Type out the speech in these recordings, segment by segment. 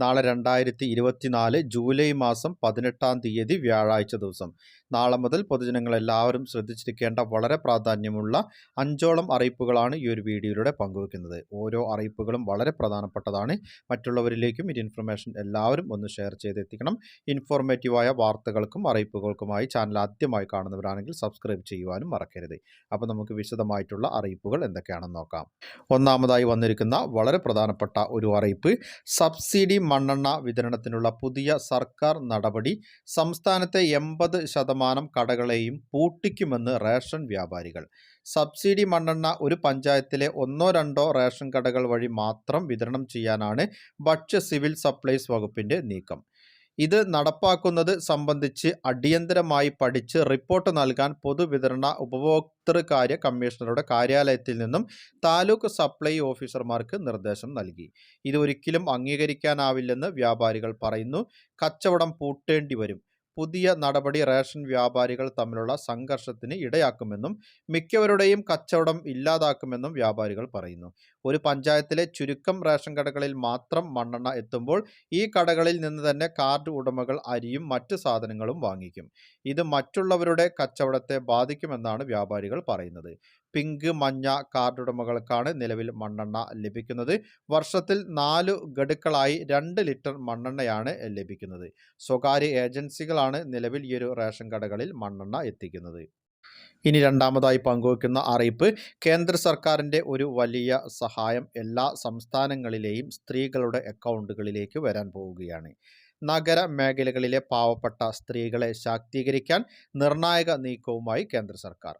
നാളെ രണ്ടായിരത്തി ഇരുപത്തിനാല് ജൂലൈ മാസം പതിനെട്ടാം തീയതി വ്യാഴാഴ്ച ദിവസം. നാളെ മുതൽ പൊതുജനങ്ങൾ എല്ലാവരും ശ്രദ്ധിച്ചിരിക്കേണ്ട വളരെ പ്രാധാന്യമുള്ള അഞ്ചോളം അറിയിപ്പുകളാണ് ഈ ഒരു വീഡിയോയിലൂടെ പങ്കുവെക്കുന്നത്. ഓരോ അറിയിപ്പുകളും വളരെ പ്രധാനപ്പെട്ടതാണ്. മറ്റുള്ളവരിലേക്കും ഈ ഇൻഫർമേഷൻ എല്ലാവരും ഒന്ന് ഷെയർ ചെയ്തെത്തിക്കണം. ഇൻഫോർമേറ്റീവായ വാർത്തകൾക്കും അറിയിപ്പുകൾക്കുമായി ചാനൽ ആദ്യമായി കാണുന്നവരാണെങ്കിൽ സബ്സ്ക്രൈബ് ചെയ്യുവാനും മറക്കരുത്. അപ്പോൾ നമുക്ക് വിശദമായിട്ടുള്ള അറിയിപ്പുകൾ എന്തൊക്കെയാണെന്ന് നോക്കാം. ഒന്നാമതായി വന്നിരിക്കുന്ന വളരെ പ്രധാനപ്പെട്ട ഒരു അറിയിപ്പ്. സബ്സിഡി മണ്ണെണ്ണ വിതരണത്തിനുള്ള പുതിയ സർക്കാർ നടപടി സംസ്ഥാനത്തെ എൺപത് ശതമാനം കടകളെയും പൂട്ടിക്കുമെന്ന് റേഷൻ വ്യാപാരികൾ. സബ്സിഡി മണ്ണെണ്ണ ഒരു പഞ്ചായത്തിലെ ഒന്നോ രണ്ടോ റേഷൻ കടകൾ വഴി മാത്രം വിതരണം ചെയ്യാനാണ് ഭക്ഷ്യ സിവിൽ സപ്ലൈസ് വകുപ്പിന്റെ നീക്കം. ഇത് നടപ്പാക്കുന്നത് സംബന്ധിച്ച് അടിയന്തരമായി പഠിച്ച് റിപ്പോർട്ട് നൽകാൻ പൊതുവിതരണ ഉപഭോക്തൃകാര്യ കമ്മീഷണറുടെ കാര്യാലയത്തിൽ നിന്നും താലൂക്ക് സപ്ലൈ ഓഫീസർമാർക്ക് നിർദ്ദേശം നൽകി. ഇത് ഒരിക്കലും അംഗീകരിക്കാനാവില്ലെന്ന് വ്യാപാരികൾ പറയുന്നു. കച്ചവടം പൂട്ടേണ്ടി വരും പുതിയ നടപടി റേഷൻ വ്യാപാരികൾ തമ്മിലുള്ള സംഘർഷത്തിന് ഇടയാക്കുമെന്നും മിക്കവരുടെയും കച്ചവടം ഇല്ലാതാക്കുമെന്നും വ്യാപാരികൾ പറയുന്നു. ഒരു പഞ്ചായത്തിലെ ചുരുക്കം റേഷൻ കടകളിൽ മാത്രം മണ്ണെണ്ണ എത്തുമ്പോൾ ഈ കടകളിൽ നിന്ന് തന്നെ കാർഡ് ഉടമകൾ അരിയും മറ്റ് സാധനങ്ങളും വാങ്ങിക്കും. ഇത് മറ്റുള്ളവരുടെ കച്ചവടത്തെ ബാധിക്കുമെന്നാണ് വ്യാപാരികൾ പറയുന്നത്. പിങ്ക് മഞ്ഞ കാർഡ് ഉടമകൾക്കാണ് നിലവിൽ മണ്ണെണ്ണ ലഭിക്കുന്നത്. വർഷത്തിൽ നാലു ഗഡുക്കളായി രണ്ട് ലിറ്റർ മണ്ണെണ്ണയാണ് ലഭിക്കുന്നത്. സ്വകാര്യ ഏജൻസികളാണ് നിലവിൽ ഈ ഒരു റേഷൻ കടകളിൽ മണ്ണെണ്ണ എത്തിക്കുന്നത്. ഇനി രണ്ടാമതായി പങ്കുവയ്ക്കുന്ന അറിയിപ്പ്. കേന്ദ്ര സർക്കാരിന്റെ ഒരു വലിയ സഹായം എല്ലാ സംസ്ഥാനങ്ങളിലെയും സ്ത്രീകളുടെ അക്കൗണ്ടുകളിലേക്ക് വരാൻ പോവുകയാണ്. നഗര മേഖലകളിലെ പാവപ്പെട്ട സ്ത്രീകളെ ശാക്തീകരിക്കാൻ നിർണായക നീക്കവുമായി കേന്ദ്ര സർക്കാർ.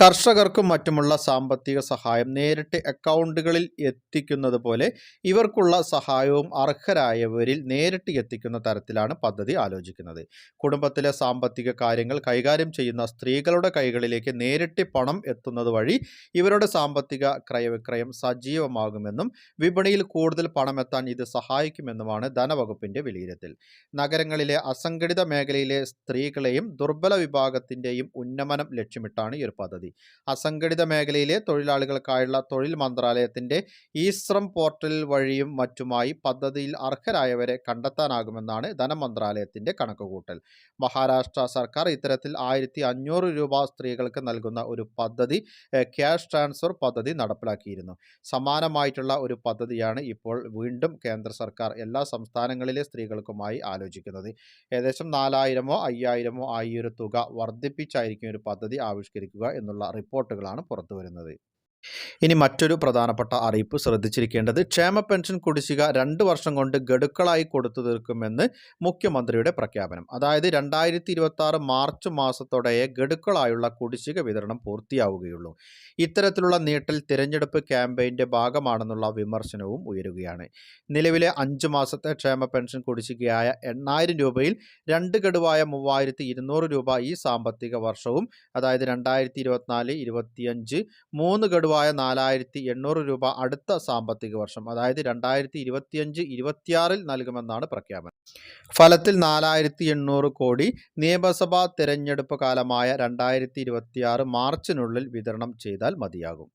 കർഷകർക്കും മറ്റുമുള്ള സാമ്പത്തിക സഹായം നേരിട്ട് അക്കൗണ്ടുകളിൽ എത്തിക്കുന്നത് പോലെ ഇവർക്കുള്ള സഹായവും അർഹരായവരിൽ നേരിട്ട് എത്തിക്കുന്ന തരത്തിലാണ് പദ്ധതി ആലോചിക്കുന്നത്. കുടുംബത്തിലെ സാമ്പത്തിക കാര്യങ്ങൾ കൈകാര്യം ചെയ്യുന്ന സ്ത്രീകളുടെ കൈകളിലേക്ക് നേരിട്ട് പണം എത്തുന്നത് വഴി ഇവരുടെ സാമ്പത്തിക ക്രയവിക്രയം സജീവമാകുമെന്നും വിപണിയിൽ കൂടുതൽ പണമെത്താൻ ഇത് സഹായിക്കുമെന്നുമാണ് ധനവകുപ്പിന്റെ വിലയിരുത്തൽ. നഗരങ്ങളിലെ അസംഘടിത മേഖലയിലെ സ്ത്രീകളെയും ദുർബല വിഭാഗത്തിന്റെയും ഉന്നമനം ലക്ഷ്യമിട്ടാണ് ഒരു പദ്ധതി. അസംഘടിത മേഖലയിലെ തൊഴിലാളികൾക്കായുള്ള തൊഴിൽ മന്ത്രാലയത്തിന്റെ ഈശ്രം പോർട്ടൽ വഴിയും മറ്റുമായി പദ്ധതിയിൽ അർഹരായവരെ കണ്ടെത്താനാകുമെന്നാണ് ധനമന്ത്രാലയത്തിന്റെ കണക്കുകൂട്ടൽ. മഹാരാഷ്ട്ര സർക്കാർ ഇത്തരത്തിൽ ആയിരത്തി അഞ്ഞൂറ് രൂപ സ്ത്രീകൾക്ക് നൽകുന്ന ഒരു പദ്ധതി ക്യാഷ് ട്രാൻസ്ഫർ പദ്ധതി നടപ്പിലാക്കിയിരുന്നു. സമാനമായിട്ടുള്ള ഒരു പദ്ധതിയാണ് ഇപ്പോൾ വീണ്ടും കേന്ദ്ര സർക്കാർ എല്ലാ സംസ്ഥാനങ്ങളിലെ സ്ത്രീകൾക്കുമായി ആലോചിക്കുന്നത്. ഏകദേശം നാലായിരമോ അയ്യായിരമോ ആയി ഒരു തുക വർദ്ധിപ്പിച്ചായിരിക്കും ഒരു പദ്ധതി ആവിഷ്കരിക്കുക എന്നുള്ള റിപ്പോർട്ടുകളാണ് പുറത്തു വരുന്നത് ഇനി മറ്റൊരു പ്രധാനപ്പെട്ട അറിയിപ്പ് ശ്രദ്ധിച്ചിരിക്കേണ്ടത് ക്ഷേമ പെൻഷൻ കുടിശ്ശിക രണ്ട് വർഷം കൊണ്ട് ഗഡുക്കളായി കൊടുത്തു തീർക്കുമെന്ന് മുഖ്യമന്ത്രിയുടെ പ്രഖ്യാപനം. അതായത് രണ്ടായിരത്തി ഇരുപത്തി മാർച്ച് മാസത്തോടെയേ ഗഡുക്കളായുള്ള കുടിശ്ശിക വിതരണം പൂർത്തിയാവുകയുള്ളൂ. ഇത്തരത്തിലുള്ള നീട്ടൽ തിരഞ്ഞെടുപ്പ് ക്യാമ്പയിന്റെ ഭാഗമാണെന്നുള്ള വിമർശനവും ഉയരുകയാണ്. നിലവിലെ അഞ്ച് മാസത്തെ ക്ഷേമ പെൻഷൻ കുടിശ്ശികയായ എണ്ണായിരം രൂപയിൽ രണ്ട് ഗഡുവായ മൂവായിരത്തി ഇരുന്നൂറ് രൂപ ഈ സാമ്പത്തിക വർഷവും അതായത് രണ്ടായിരത്തി ഇരുപത്തിനാല് ഇരുപത്തിയഞ്ച് മൂന്ന് ഗഡുവ ഗഡുവായ നാലായിരത്തി എണ്ണൂറ് രൂപ അടുത്ത സാമ്പത്തിക വർഷം അതായത് രണ്ടായിരത്തി ഇരുപത്തിയഞ്ച് ഇരുപത്തിയാറിൽ നൽകുമെന്നാണ് പ്രഖ്യാപനം. ഫലത്തിൽ നാലായിരത്തി എണ്ണൂറ് കോടി നിയമസഭാ തെരഞ്ഞെടുപ്പ് കാലമായ രണ്ടായിരത്തി ഇരുപത്തിയാറ് മാർച്ചിനുള്ളിൽ വിതരണം ചെയ്താൽ മതിയാകും.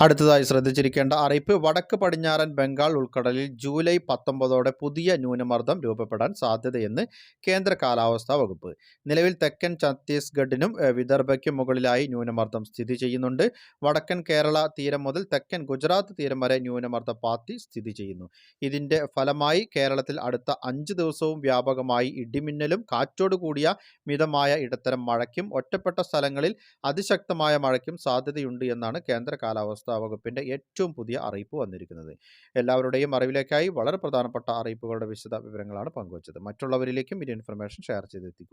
അടുത്തതായി ശ്രദ്ധിച്ചിരിക്കേണ്ട അറിയിപ്പ്. വടക്ക് പടിഞ്ഞാറൻ ബംഗാൾ ഉൾക്കടലിൽ ജൂലൈ പത്തൊമ്പതോടെ പുതിയ ന്യൂനമർദ്ദം രൂപപ്പെടാൻ സാധ്യതയെന്ന് കേന്ദ്ര കാലാവസ്ഥാ വകുപ്പ്. നിലവിൽ തെക്കൻ ഛത്തീസ്ഗഡിനും വിദർഭയ്ക്കും മുകളിലായി ന്യൂനമർദ്ദം സ്ഥിതി ചെയ്യുന്നുണ്ട്. വടക്കൻ കേരള തീരം മുതൽ തെക്കൻ ഗുജറാത്ത് തീരം വരെ ന്യൂനമർദ്ദ പാത്തി സ്ഥിതി ചെയ്യുന്നു. ഇതിന്റെ ഫലമായി കേരളത്തിൽ അടുത്ത അഞ്ച് ദിവസവും വ്യാപകമായി ഇടിമിന്നലും കാറ്റോട് കൂടിയ മിതമായ ഇടത്തരം മഴയ്ക്കും ഒറ്റപ്പെട്ട സ്ഥലങ്ങളിൽ അതിശക്തമായ മഴയ്ക്കും സാധ്യതയുണ്ട് എന്നാണ് കേന്ദ്ര കാലാവസ്ഥാ വകുപ്പിന്റെ ഏറ്റവും പുതിയ അറിയിപ്പ് വന്നിരിക്കുന്നത്. എല്ലാവരുടെയും അറിവിലേക്കായി വളരെ പ്രധാനപ്പെട്ട അറിയിപ്പുകളുടെ വിശദ വിവരങ്ങളാണ് പങ്കുവച്ചത്. മറ്റുള്ളവരിലേക്കും ഈ ഇൻഫർമേഷൻ ഷെയർ ചെയ്തെത്തിക്കും.